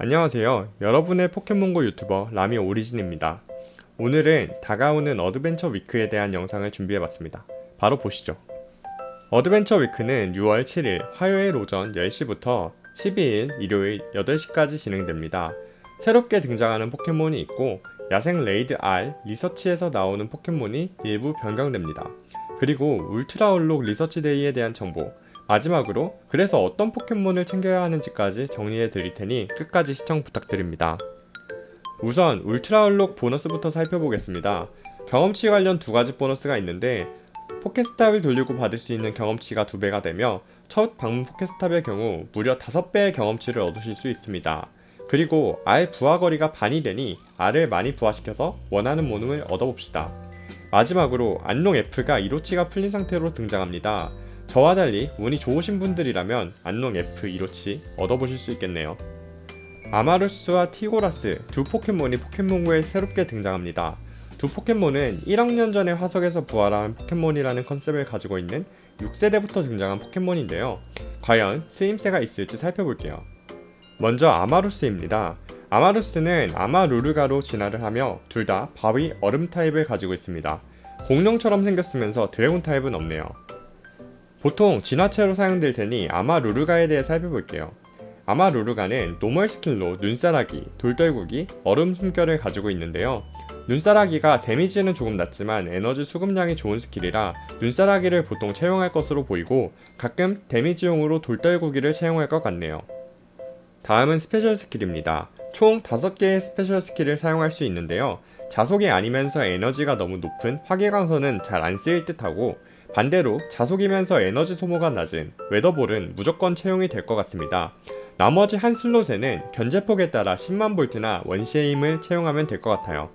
안녕하세요. 여러분의 포켓몬고 유튜버 라미 오리진입니다. 오늘은 다가오는 어드벤처 위크에 대한 영상을 준비해봤습니다. 바로 보시죠. 어드벤처 위크는 6월 7일 화요일 오전 10시부터 12일 일요일 8시까지 진행됩니다. 새롭게 등장하는 포켓몬이 있고 야생 레이드 R 리서치에서 나오는 포켓몬이 일부 변경됩니다. 그리고 울트라 얼록 리서치 데이에 대한 정보, 마지막으로 그래서 어떤 포켓몬을 챙겨야 하는지까지 정리해 드릴 테니 끝까지 시청 부탁드립니다. 우선 울트라 얼록 보너스부터 살펴보겠습니다. 경험치 관련 두 가지 보너스가 있는데 포켓스탑을 돌리고 받을 수 있는 경험치가 2배가 되며 첫 방문 포켓스탑의 경우 무려 5배의 경험치를 얻으실 수 있습니다. 그리고 알 부하 거리가 반이 되니 알을 많이 부하시켜서 원하는 모능을 얻어봅시다. 마지막으로 안농 F가 이로치가 풀린 상태로 등장합니다. 저와 달리 운이 좋으신 분들이라면 안농 F 이로치 얻어보실 수 있겠네요. 아마루스와 티고라스 두 포켓몬이 포켓몬고에 새롭게 등장합니다. 두 포켓몬은 1억 년 전에 화석에서 부활한 포켓몬이라는 컨셉을 가지고 있는 6세대부터 등장한 포켓몬인데요. 과연 쓰임새가 있을지 살펴볼게요. 먼저 아마루스입니다. 아마루스는 아마루르가로 진화를 하며 둘 다 바위 얼음 타입을 가지고 있습니다. 공룡처럼 생겼으면서 드래곤 타입은 없네요. 보통 진화체로 사용될 테니 아마루르가에 대해 살펴볼게요. 아마루르가는 노멀 스킬로 눈사라기, 돌떨구기, 얼음 숨결을 가지고 있는데요. 눈사라기가 데미지는 조금 낮지만 에너지 수급량이 좋은 스킬이라 눈사라기를 보통 채용할 것으로 보이고 가끔 데미지용으로 돌떨구기를 채용할 것 같네요. 다음은 스페셜 스킬입니다. 총 5개의 스페셜 스킬을 사용할 수 있는데요. 자속이 아니면서 에너지가 너무 높은 화기광선은 잘 안 쓰일 듯하고 반대로 자속이면서 에너지 소모가 낮은 웨더볼은 무조건 채용이 될 것 같습니다. 나머지 한 슬롯에는 견제폭에 따라 10만 볼트나 원시에임을 채용하면 될 것 같아요.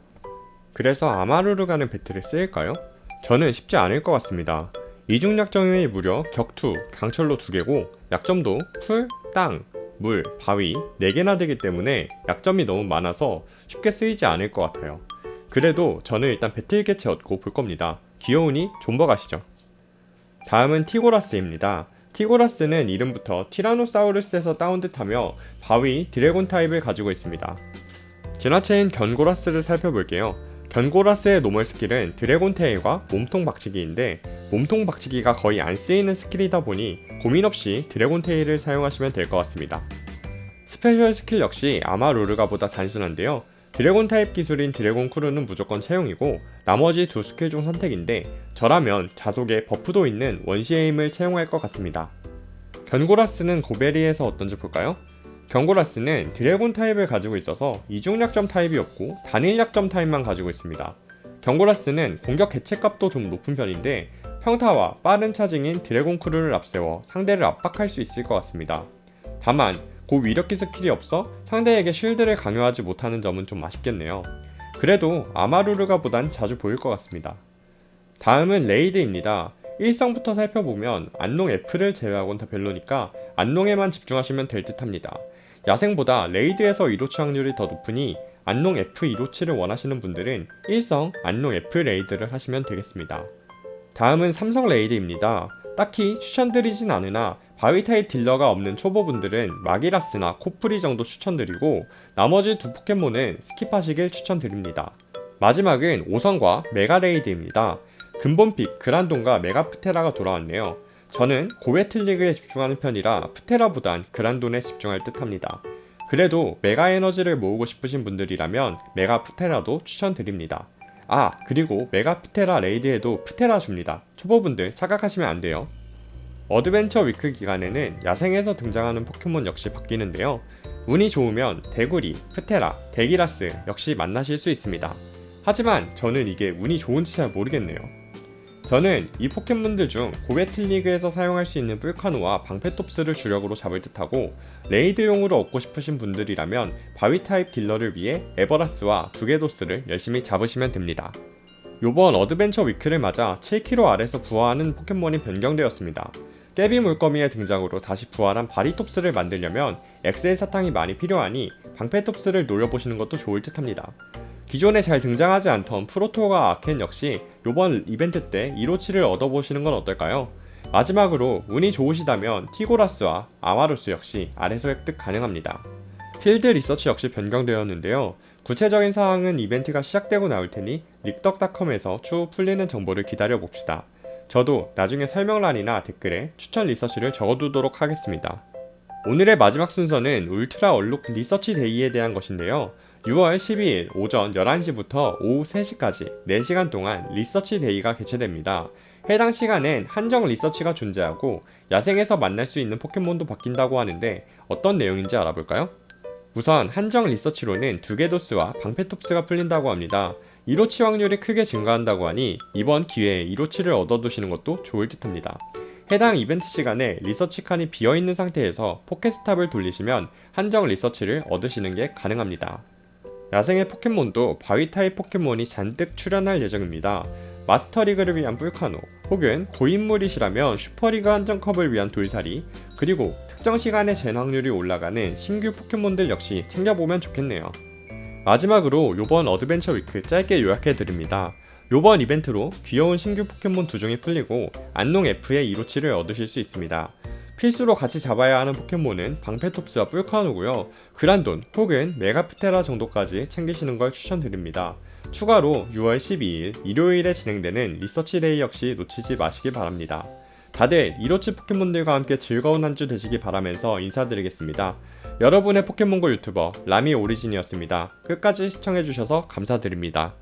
그래서 아마루르 가는 배틀을 쓰일까요? 저는 쉽지 않을 것 같습니다. 이중 약점이 무려 격투, 강철로 2개고 약점도 풀, 땅, 물, 바위 4개나 되기 때문에 약점이 너무 많아서 쉽게 쓰이지 않을 것 같아요. 그래도 저는 일단 배틀 개체 얻고 볼 겁니다. 귀여우니 존버 가시죠. 다음은 티고라스입니다. 티고라스는 이름부터 티라노사우루스에서 따온 듯하며 바위 드래곤 타입을 가지고 있습니다. 진화체인 견고라스를 살펴볼게요. 견고라스의 노멀 스킬은 드래곤 테일과 몸통 박치기인데 몸통 박치기가 거의 안 쓰이는 스킬이다 보니 고민 없이 드래곤 테일을 사용하시면 될 것 같습니다. 스페셜 스킬 역시 아마 루르가보다 단순한데요. 드래곤 타입 기술인 드래곤 크루는 무조건 채용이고 나머지 두 스킬 중 선택인데 저라면 자속에 버프도 있는 원시 에임을 채용할 것 같습니다. 견고라스는 고베리에서 어떤지 볼까요? 견고라스는 드래곤 타입을 가지고 있어서 이중 약점 타입이 없고 단일 약점 타입만 가지고 있습니다. 견고라스는 공격 개체값도 좀 높은 편인데 평타와 빠른 차징인 드래곤 크루를 앞세워 상대를 압박할 수 있을 것 같습니다. 다만 고 위력기 스킬이 없어 상대에게 쉴드를 강요하지 못하는 점은 좀 아쉽겠네요. 그래도 아마루르가 보단 자주 보일 것 같습니다. 다음은 레이드입니다. 일성부터 살펴보면 안농 F를 제외하곤 다 별로니까 안농에만 집중하시면 될 듯 합니다. 야생보다 레이드에서 이로치 확률이 더 높으니 안농 F 이로치를 원하시는 분들은 일성 안농 F 레이드를 하시면 되겠습니다. 다음은 삼성 레이드입니다. 딱히 추천드리진 않으나 바위 타입 딜러가 없는 초보분들은 마기라스나 코프리 정도 추천드리고 나머지 두 포켓몬은 스킵하시길 추천드립니다. 마지막은 5성과 메가레이드입니다. 근본픽 그란돈과 메가프테라가 돌아왔네요. 저는 고웨틀리그에 집중하는 편이라 프테라보단 그란돈에 집중할 듯 합니다. 그래도 메가 에너지를 모으고 싶으신 분들이라면 메가 프테라도 추천드립니다. 아, 그리고 메가 프테라 레이드에도 프테라 줍니다. 초보분들 착각하시면 안 돼요. 어드벤처 위크 기간에는 야생에서 등장하는 포켓몬 역시 바뀌는데요. 운이 좋으면 대구리, 프테라, 데기라스 역시 만나실 수 있습니다. 하지만 저는 이게 운이 좋은지 잘 모르겠네요. 저는 이 포켓몬들 중 고베틀 리그에서 사용할 수 있는 뿔카노와 방패톱스를 주력으로 잡을 듯하고 레이드용으로 얻고 싶으신 분들이라면 바위 타입 딜러를 위해 에버라스와 두개도스를 열심히 잡으시면 됩니다. 요번 어드벤처 위크를 맞아 7km 아래서 부화하는 포켓몬이 변경되었습니다. 깨비 물거미의 등장으로 다시 부활한 바리톱스를 만들려면 엑셀 사탕이 많이 필요하니 방패톱스를 노려보시는 것도 좋을 듯 합니다. 기존에 잘 등장하지 않던 프로토가 아켄 역시 이번 이벤트 때 1호치를 얻어보시는 건 어떨까요? 마지막으로 운이 좋으시다면 티고라스와 아마루스 역시 아래서 획득 가능합니다. 필드 리서치 역시 변경되었는데요. 구체적인 사항은 이벤트가 시작되고 나올 테니 릭덕닷컴에서 추후 풀리는 정보를 기다려 봅시다. 저도 나중에 설명란이나 댓글에 추천 리서치를 적어두도록 하겠습니다. 오늘의 마지막 순서는 울트라 얼룩 리서치 데이에 대한 것인데요. 6월 12일 오전 11시부터 오후 3시까지 4시간 동안 리서치 데이가 개최됩니다. 해당 시간엔 한정 리서치가 존재하고 야생에서 만날 수 있는 포켓몬도 바뀐다고 하는데 어떤 내용인지 알아볼까요? 우선 한정 리서치로는 두개도스와 방패톱스가 풀린다고 합니다. 이로치 확률이 크게 증가한다고 하니 이번 기회에 이로치를 얻어두시는 것도 좋을 듯 합니다. 해당 이벤트 시간에 리서치 칸이 비어있는 상태에서 포켓스탑을 돌리시면 한정 리서치를 얻으시는 게 가능합니다. 야생의 포켓몬도 바위 타입 포켓몬이 잔뜩 출연할 예정입니다. 마스터리그를 위한 뿔카노, 혹은 고인물이시라면 슈퍼리그 한정컵을 위한 돌사리, 그리고 특정 시간에 젠 확률이 올라가는 신규 포켓몬들 역시 챙겨보면 좋겠네요. 마지막으로 요번 어드벤처 위크 짧게 요약해드립니다. 요번 이벤트로 귀여운 신규 포켓몬 두 종이 풀리고 안농 F의 이로치를 얻으실 수 있습니다. 필수로 같이 잡아야 하는 포켓몬은 방패톱스와 뿔카노고요. 그란돈 혹은 메가프테라 정도까지 챙기시는 걸 추천드립니다. 추가로 6월 12일 일요일에 진행되는 리서치 데이 역시 놓치지 마시기 바랍니다. 다들 이로치 포켓몬들과 함께 즐거운 한 주 되시기 바라면서 인사드리겠습니다. 여러분의 포켓몬고 유튜버 라미 오리진이었습니다. 끝까지 시청해주셔서 감사드립니다.